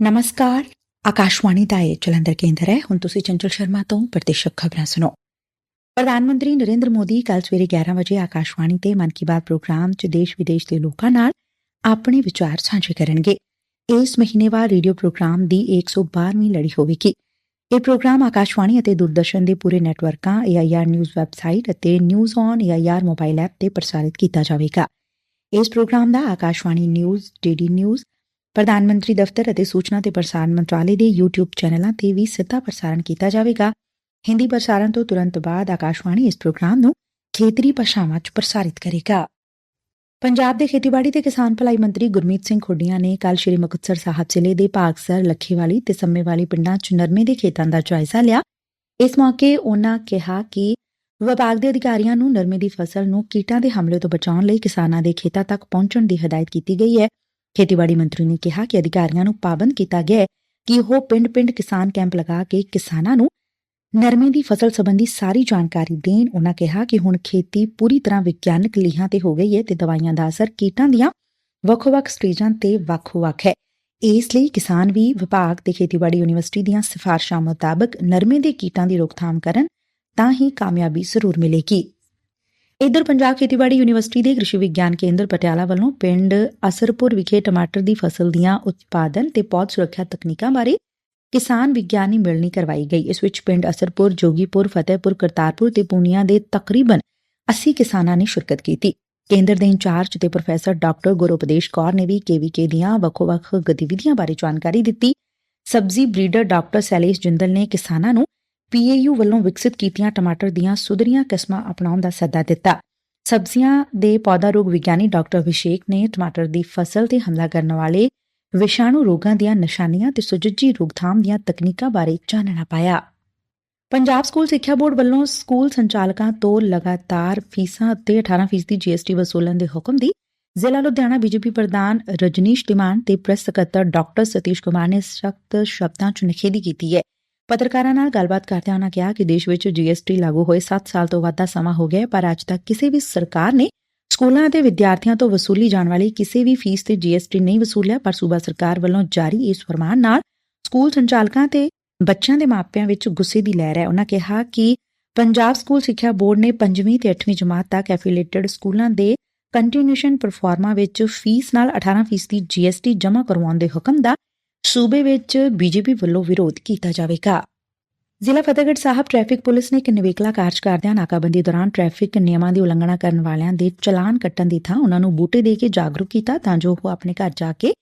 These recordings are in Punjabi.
ਨਮਸਕਾਰ ਆਕਾਸ਼ਵਾਣੀ ਦਾ ਇਹ ਜਲੰਧਰ ਕੇਂਦਰ ਹੈ ਹੁਣ ਤੁਸੀਂ ਚੰਚਲ ਸ਼ਰਮਾ ਤੋਂ ਪ੍ਰਦੇਸ਼ਕ ਖਬਰਾਂ ਸੁਣੋ ਪ੍ਰਧਾਨ ਮੰਤਰੀ ਨਰਿੰਦਰ ਮੋਦੀ ਕੱਲ ਸਵੇਰੇ 11 ਵਜੇ ਆਕਾਸ਼ਵਾਣੀ ਤੇ ਮਨ ਕੀ ਬਾਤ ਪ੍ਰੋਗਰਾਮ 'ਚ ਦੇਸ਼ ਵਿਦੇਸ਼ ਦੇ ਲੋਕਾਂ ਨਾਲ ਆਪਣੇ ਵਿਚਾਰ ਸਾਂਝੇ ਕਰਨਗੇ ਇਸ ਮਹੀਨੇਵਾਰ ਰੇਡੀਓ ਪ੍ਰੋਗਰਾਮ ਦੀ 112ਵੀਂ ਲੜੀ ਹੋਵੇਗੀ ਇਹ ਪ੍ਰੋਗਰਾਮ ਆਕਾਸ਼ਵਾਣੀ ਅਤੇ ਦੂਰਦਰਸ਼ਨ ਦੇ ਪੂਰੇ ਨੈਟਵਰਕਾਂ AIR ਨਿਊਜ਼ ਵੈਬਸਾਈਟ ਅਤੇ news on AIR mobile app ਤੇ ਪ੍ਰਸਾਰਿਤ ਕੀਤਾ ਜਾਵੇਗਾ ਇਸ ਪ੍ਰੋਗਰਾਮ ਦਾ ਆਕਾਸ਼ਵਾਣੀ ਨਿਊਜ਼ ਡੀਡੀ ਨਿਊਜ਼ ਪ੍ਰਧਾਨ ਮੰਤਰੀ ਦਫ਼ਤਰ ਅਤੇ ਸੂਚਨਾ ਤੇ ਪ੍ਰਸਾਰਣ ਮੰਤਰਾਲੇ ਦੇ YouTube ਚੈਨਲਾਂ ਤੇ ਵੀ ਸਿੱਧਾ ਪ੍ਰਸਾਰਣ ਕੀਤਾ ਜਾਵੇਗਾ। ਹਿੰਦੀ ਪ੍ਰਸਾਰਣ ਤੋਂ ਤੁਰੰਤ ਬਾਅਦ ਆਕਾਸ਼ਵਾਣੀ ਇਸ ਪ੍ਰੋਗਰਾਮ ਨੂੰ ਖੇਤਰੀ ਭਾਸ਼ਾਵਾਂ 'ਚ ਪ੍ਰਸਾਰਿਤ ਕਰੇਗਾ। ਪੰਜਾਬ ਦੇ ਖੇਤੀਬਾੜੀ ਤੇ ਕਿਸਾਨ ਭਲਾਈ ਮੰਤਰੀ ਗੁਰਮੀਤ ਸਿੰਘ ਖੁੱਡੀਆਂ ਨੇ ਕੱਲ ਸ਼੍ਰੀ ਮੁਕਤਸਰ ਸਾਹਿਬ ਜ਼ਿਲ੍ਹੇ ਦੇ ਭਾਗਸਰ, ਲੱਖੇਵਾਲੀ ਤੇ ਸੰਮੇਵਾਲੀ ਪਿੰਡਾਂ 'ਚ ਨਰਮੇ ਦੇ ਖੇਤਾਂ ਦਾ ਜਾਇਜ਼ਾ ਲਿਆ। ਇਸ ਮੌਕੇ ਉਨ੍ਹਾਂ ਕਿਹਾ ਕਿ ਵਿਭਾਗ ਦੇ ਅਧਿਕਾਰੀਆਂ ਨੂੰ ਨਰਮੇ ਦੀ ਫਸਲ ਨੂੰ ਕੀਟਾਂ ਦੇ ਹਮਲੇ ਤੋਂ ਬਚਾਉਣ ਲਈ ਕਿਸਾਨਾਂ ਦੇ ਖੇਤਾਂ ਤੱਕ ਪਹੁੰਚਣ ਦੀ ਹਦਾਇਤ ਕੀਤੀ ਗਈ ਹੈ। ਖੇਤੀਬਾੜੀ ਮੰਤਰੀ ਨੇ ਕਿਹਾ ਕਿ ਅਧਿਕਾਰੀਆਂ ਨੂੰ ਪਾਬੰਦ ਕੀਤਾ ਗਿਆ ਕਿ ਉਹ ਪਿੰਡ-ਪਿੰਡ ਕਿਸਾਨ ਕੈਂਪ ਲਗਾ ਕੇ ਕਿਸਾਨਾਂ ਨੂੰ ਨਰਮੇ ਦੀ ਫਸਲ ਸਬੰਧੀ ਸਾਰੀ ਜਾਣਕਾਰੀ ਦੇਣ। ਉਨ੍ਹਾਂ ਕਿਹਾ ਕਿ ਹੁਣ ਖੇਤੀ ਪੂਰੀ ਤਰ੍ਹਾਂ ਵਿਗਿਆਨਕ ਲੀਹਾਂ ਤੇ ਹੋ ਗਈ ਹੈ ਤੇ ਦਵਾਈਆਂ ਦਾ ਅਸਰ ਕੀਟਾਂ ਦੀਆਂ ਵੱਖ-ਵੱਖ ਸਟੇਜਾਂ ਤੇ ਵੱਖ-ਵੱਖ ਹੈ। ਇਸ ਲਈ ਕਿਸਾਨ ਵੀ ਵਿਭਾਗ ਤੇ ਖੇਤੀਬਾੜੀ ਯੂਨੀਵਰਸਿਟੀ ਦੀਆਂ ਸਿਫਾਰਸ਼ਾਂ ਮੁਤਾਬਕ ਨਰਮੇ ਦੇ ਕੀਟਾਂ ਦੀ ਰੋਕਥਾਮ ਕਰਨ ਤਾਂ ਹੀ ਕਾਮਯਾਬੀ ਜ਼ਰੂਰ ਮਿਲੇਗੀ। ਇਧਰ ਪੰਜਾਬ ਖੇਤੀਬਾੜੀ ਯੂਨੀਵਰਸਿਟੀ ਦੇ ਕ੍ਰਿਸ਼ੀ ਵਿਗਿਆਨ ਕੇਂਦਰ ਪਟਿਆਲਾ ਵੱਲੋਂ ਪਿੰਡ ਅਸਰਪੁਰ ਵਿਖੇ ਟਮਾਟਰ ਦੀ ਫਸਲ ਦੀਆਂ ਉਤਪਾਦਨ ਤੇ ਪੌਦ ਸੁਰੱਖਿਆ ਤਕਨੀਕਾਂ ਬਾਰੇ ਕਿਸਾਨ ਵਿਗਿਆਨੀ ਮਿਲਣੀ ਕਰਵਾਈ ਗਈ। ਇਸ ਵਿੱਚ ਪਿੰਡ ਅਸਰਪੁਰ, ਜੋਗੀਪੁਰ, ਫਤਿਹਪੁਰ, ਕਰਤਾਰਪੁਰ ਤੇ ਪੂਨੀਆ ਦੇ ਤਕਰੀਬਨ 80 ਕਿਸਾਨਾਂ ਨੇ ਸ਼ਿਰਕਤ ਕੀਤੀ। ਕੇਂਦਰ ਦੇ ਇੰਚਾਰਜ ਤੇ ਪ੍ਰੋਫੈਸਰ ਡਾਕਟਰ ਗੁਰਉਪਦੇਸ਼ ਕੌਰ ਨੇ ਵੀ ਕੇਵੀਕੇ ਦੀਆਂ ਵੱਖੋ-ਵੱਖ ਗਤੀਵਿਧੀਆਂ ਬਾਰੇ ਜਾਣਕਾਰੀ ਦਿੱਤੀ। ਸਬਜ਼ੀ ਬਰੀਡਰ ਡਾਕਟਰ ਸੈਲੇਸ਼ ਜਿੰਦਲ ਨੇ ਕਿਸਾਨਾਂ ਨੂੰ ਪੀਏਯੂ ਵੱਲੋਂ ਵਿਕਸਿਤ ਕੀਤੀਆਂ ਟਮਾਟਰ ਦੀਆਂ ਸੁਧਰੀਆਂ ਕਿਸਮਾਂ ਅਪਣਾਉਣ ਦਾ ਸੱਦਾ ਦਿੱਤਾ। ਸਬਜ਼ੀਆਂ ਦੇ ਪੌਦਾ ਰੋਗ ਵਿਗਿਆਨੀ ਡਾਕਟਰ ਅਭਿਸ਼ੇਕ ਨੇ ਟਮਾਟਰ ਦੀ ਫਸਲ ਤੇ ਹਮਲਾ ਕਰਨ ਵਾਲੇ ਵਿਸ਼ਾਣੂ ਰੋਗਾਂ ਦੀਆਂ ਨਿਸ਼ਾਨੀਆਂ ਤੇ ਸੁਚੱਜੀ ਰੋਕਥਾਮ ਦੀਆਂ ਤਕਨੀਕਾਂ ਬਾਰੇ ਚਾਨਣਾ ਪਾਇਆ। ਪੰਜਾਬ ਸਕੂਲ ਸਿੱਖਿਆ ਬੋਰਡ ਵੱਲੋਂ ਸਕੂਲ ਸੰਚਾਲਕਾਂ ਤੋਂ ਲਗਾਤਾਰ ਫੀਸਾਂ ਅਤੇ 18% ਜੀਐਸਟੀ ਵਸੂਲਣ ਦੇ ਹੁਕਮ ਦੀ ਜ਼ਿਲ੍ਹਾ ਲੁਧਿਆਣਾ ਬੀਜੇਪੀ ਪ੍ਰਧਾਨ ਰਜਨੀਸ਼ ਟਿਮਾਨ ਤੇ ਪ੍ਰੈਸ ਸਕੱਤਰ ਡਾਕਟਰ ਸਤੀਸ਼ ਕੁਮਾਰ ਨੇ ਸਖਤ ਸ਼ਬਦਾਂ 'ਚ ਨਿਖੇਧੀ ਕੀਤੀ ਹੈ। ਪੱਤਰਕਾਰਾਂ ਨਾਲ ਗੱਲਬਾਤ ਕਰਦਿਆਂ ਉਹਨਾਂ ਕਿਹਾ ਕਿ ਦੇਸ਼ ਵਿੱਚ ਜੀਐਸਟੀ ਲਾਗੂ ਹੋਏ 7 ਸਾਲ ਤੋਂ ਵੱਧ ਦਾ ਸਮਾਂ ਹੋ ਗਿਆ ਪਰ ਅੱਜ ਤੱਕ ਕਿਸੇ ਵੀ ਸਰਕਾਰ ਨੇ ਸਕੂਲਾਂ ਅਤੇ ਵਿਦਿਆਰਥੀਆਂ ਤੋਂ ਵਸੂਲੀ ਜਾਣ ਵਾਲੀ ਕਿਸੇ ਵੀ ਫੀਸ ਤੇ ਜੀਐਸਟੀ ਨਹੀਂ ਵਸੂਲਿਆ, ਪਰ ਸੂਬਾ ਸਰਕਾਰ ਵੱਲੋਂ ਜਾਰੀ ਇਸ ਫਰਮਾਨ ਨਾਲ ਸਕੂਲ ਸੰਚਾਲਕਾਂ ਤੇ ਬੱਚਿਆਂ ਦੇ ਮਾਪਿਆਂ ਵਿੱਚ ਗੁੱਸੇ ਦੀ ਲਹਿਰ ਹੈ। ਉਨ੍ਹਾਂ ਕਿਹਾ ਕਿ ਪੰਜਾਬ ਸਕੂਲ ਸਿੱਖਿਆ ਬੋਰਡ ਨੇ 5ਵੀਂ ਤੇ 8ਵੀਂ ਜਮਾਤ ਤੱਕ ਐਫੀਲੀਏਟਡ ਸਕੂਲਾਂ ਦੇ ਕੰਟੀਨਿਊਸ਼ਨ ਪਰਫਾਰਮਾ ਵਿੱਚ ਫੀਸ ਨਾਲ 18% ਜੀਐਸਟੀ ਜਮ੍ਹਾਂ ਕਰਵਾਉਣ ਦੇ ਹੁਕਮ ਦਾ ਸੂਬੇ ਵਿੱਚ ਬੀਜੇਪੀ ਵੱਲੋਂ ਵਿਰੋਧ ਕੀਤਾ ਜਾਵੇਗਾ। ਜ਼ਿਲ੍ਹਾ ਫਤਿਹਗੜ੍ਹ ਸਾਹਿਬ ਟ੍ਰੈਫਿਕ ਪੁਲਿਸ ਨੇ ਇੱਕ ਨਿਵੇਕਲਾ ਕਾਰਜ ਕਰਦਿਆਂ ਨਾਕਾਬੰਦੀ ਦੌਰਾਨ ਟ੍ਰੈਫਿਕ ਨਿਯਮਾਂ ਦੀ ਉਲੰਘਣਾ ਕਰਨ ਵਾਲਿਆਂ ਦੇ ਚਲਾਨ ਕੱਟਣ ਦੀ ਥਾਂ ਉਹਨਾਂ ਨੂੰ ਬੂਟੇ ਦੇ ਕੇ ਜਾਗਰੂਕ ਕੀਤਾ ਤਾਂ ਜੋ ਉਹ ਆਪਣੇ ਘਰ ਜਾ ਕੇ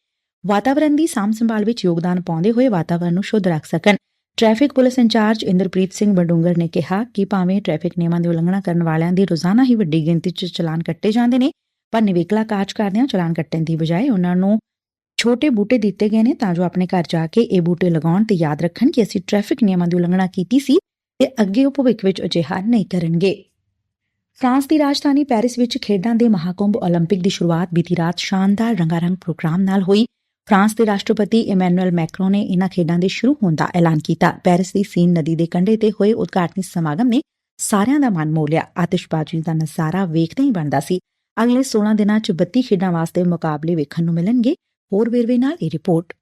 ਵਾਤਾਵਰਣ ਦੀ ਸਾਂਭ ਸੰਭਾਲ ਵਿੱਚ ਯੋਗਦਾਨ ਪਾਉਂਦੇ ਹੋਏ ਵਾਤਾਵਰਣ ਨੂੰ ਸ਼ੁੱਧ ਰੱਖ ਸਕਣ। Traffic police incharge Inderpreet Singh Badungar ਨੇ ਕਿਹਾ ਕਿ ਭਾਵੇਂ ਟ੍ਰੈਫਿਕ ਨਿਯਮਾਂ ਦੀ ਉਲੰਘਣਾ ਕਰਨ ਵਾਲਿਆਂ ਦੀ ਰੋਜ਼ਾਨਾ ਹੀ ਵੱਡੀ ਗਿਣਤੀ 'ਚ ਚਲਾਨ ਕੱਟੇ ਜਾਂਦੇ ਨੇ, ਪਰ ਨਿਵੇਕਲਾ ਕਾਰਜ ਕਰਦਿਆਂ ਚਲਾਨ ਕੱਟਣ ਦੀ ਬਜਾਏ ਉਨ੍ਹਾਂ ਨੂੰ ਛੋਟੇ ਬੂਟੇ ਦਿੱਤੇ ਗਏ ਨੇ ਤਾਂ ਜੋ ਆਪਣੇ ਘਰ ਜਾ ਕੇ ਇਹ ਬੂਟੇ ਲਗਾਉਣ ਤੇ ਯਾਦ ਰੱਖਣ ਕਿ ਅਸੀਂ ਟ੍ਰੈਫਿਕ ਨਿਯਮਾਂ ਦੀ ਉਲੰਘਣਾ ਕੀਤੀ ਸੀ ਤੇ ਅੱਗੇ ਉਹ ਭਵਿੱਖ ਵਿੱਚ ਅਜਿਹਾ ਨਹੀਂ ਕਰਨਗੇ ਫਰਾਂਸ ਦੀ ਰਾਜਧਾਨੀ ਪੈਰਿਸ ਵਿੱਚ ਖੇਡਾਂ ਦੇ ਮਹਾਕੁੰਭ 올림픽 ਦੀ ਸ਼ੁਰੂਆਤ ਬੀਤੀ ਰਾਤ ਸ਼ਾਨਦਾਰ ਰੰਗਾਰੰਗ ਪ੍ਰੋਗਰਾਮ ਨਾਲ ਹੋਈ ਫਰਾਂਸ ਦੇ ਰਾਸ਼ਟਰਪਤੀ ਇਮੈਨੂਅਲ ਮੈਕਰੋਨ ਨੇ ਇਹਨਾਂ ਖੇਡਾਂ ਦੇ ਸ਼ੁਰੂ ਹੋਣ ਦਾ ਐਲਾਨ ਕੀਤਾ ਪੈਰਿਸ ਦੀ ਸੀਨ ਨਦੀ ਦੇ ਕੰਢੇ ਤੇ ਹੋਏ ਉਦਘਾਟਨੀ ਸਮਾਗਮ ਨੇ ਸਾਰਿਆਂ ਦਾ ਮਨ ਮੋਹ ਲਿਆ ਆਤਿਸ਼ਬਾਜ਼ੀ ਦਾ ਨਜ਼ਾਰਾ ਵੇਖਦੇ ਹੀ ਬਣਦਾ ਸੀ ਅਗਲੇ 16 ਦਿਨਾਂ 'ਚ 32 ਖੇਡਾਂ ਵਾਸਤੇ ਮੁਕਾਬਲੇ ਵੇਖਣ ਨੂੰ ਮਿਲਣਗੇ ਹੋਰ ਵੇਰਵੇ ਨਾਲ ਇਹ ਰਿਪੋਰਟ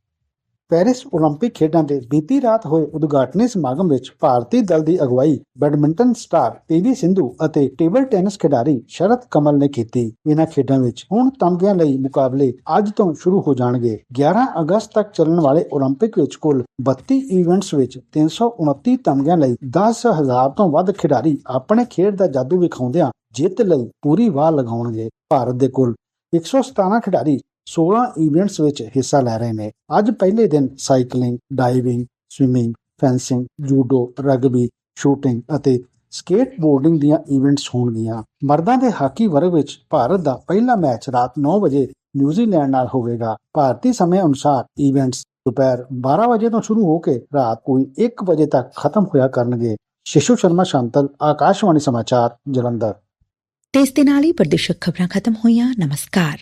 ਪੈਰਿਸ 올림픽 ਖੇਡਾਂ ਦੇ ਬੀਤੀ ਰਾਤ ਹੋਏ ਉਦਘਾਟਨੀ ਸਮਾਗਮ ਵਿੱਚ ਭਾਰਤੀ ਦਲ ਦੀ ਅਗਵਾਈ ਬੈਡਮਿੰਟਨ ਸਟਾਰ ਪੀਵੀ ਸਿੰਧੂ ਅਤੇ ਟੇਬਲ ਟੈਨਿਸ ਖਿਡਾਰੀ ਸ਼ਰਤ ਕਮਲ ਨੇ ਕੀਤੀ ਇਹਨਾਂ ਖੇਡਾਂ ਵਿੱਚ ਹੁਣ ਤਮਗਿਆਂ ਲਈ ਮੁਕਾਬਲੇ ਅੱਜ ਤੋਂ ਸ਼ੁਰੂ ਹੋ ਜਾਣਗੇ 11 ਅਗਸਤ ਤੱਕ ਚੱਲਣ ਵਾਲੇ 올림픽 ਵਿੱਚ ਕੁੱਲ 32 ਇਵੈਂਟਸ ਵਿੱਚ 329 ਤਮਗਿਆਂ ਲਈ 10000 ਤੋਂ ਵੱਧ ਖਿਡਾਰੀ ਆਪਣੇ ਖੇਡ ਦਾ ਜਾਦੂ ਵਿਖਾਉਂਦਿਆਂ ਜਿੱਤ ਲਈ ਪੂਰੀ ਵਾਹ ਲਗਾਉਣਗੇ ਭਾਰਤ ਦੇ ਕੁੱਲ 117 ਖਿਡਾਰੀ 16 ਇਵੈਂਟਸ ਵਿੱਚ ਹਿੱਸਾ ਲੈ ਰਹੇ ਨੇ। ਅੱਜ ਪਹਿਲੇ ਦਿਨ cycling diving swimming fencing judo rugby shooting ਅਤੇ ਸਕੇਟਬੋਰਡਿੰਗ ਦੀਆਂ ਇਵੈਂਟਸ ਹੋਣਗੀਆਂ। ਮਰਦਾਂ ਦੇ ਹਾਕੀ ਵਰਗ ਵਿੱਚ ਭਾਰਤ ਦਾ ਪਹਿਲਾ ਮੈਚ ਰਾਤ 9 ਵਜੇ ਨਿਊਜ਼ੀਲੈਂਡ ਨਾਲ ਹੋਵੇਗਾ। ਭਾਰਤੀ ਸਮੇਂ ਅਨੁਸਾਰ ਇਵੈਂਟਸ ਦੁਪਹਿਰ 12 ਵਜੇ ਤੋਂ ਸ਼ੁਰੂ ਹੋ ਕੇ ਰਾਤ ਕੋਈ 1 ਵਜੇ ਤੱਕ ਖਤਮ ਹੋਇਆ ਕਰਨਗੇ। ਸ਼ਿਸ਼ੂ ਸ਼ਰਮਾ, ਸ਼ਾਂਤਲ, ਆਕਾਸ਼ਵਾਣੀ ਸਮਾਚਾਰ, ਜਲੰਧਰ। ਤੇ ਇਸ ਦੇ ਨਾਲ ਹੀ ਪ੍ਰਦੇਸ਼ਕ ਖਬਰਾਂ ਖਤਮ ਹੋਈਆਂ। ਨਮਸਕਾਰ।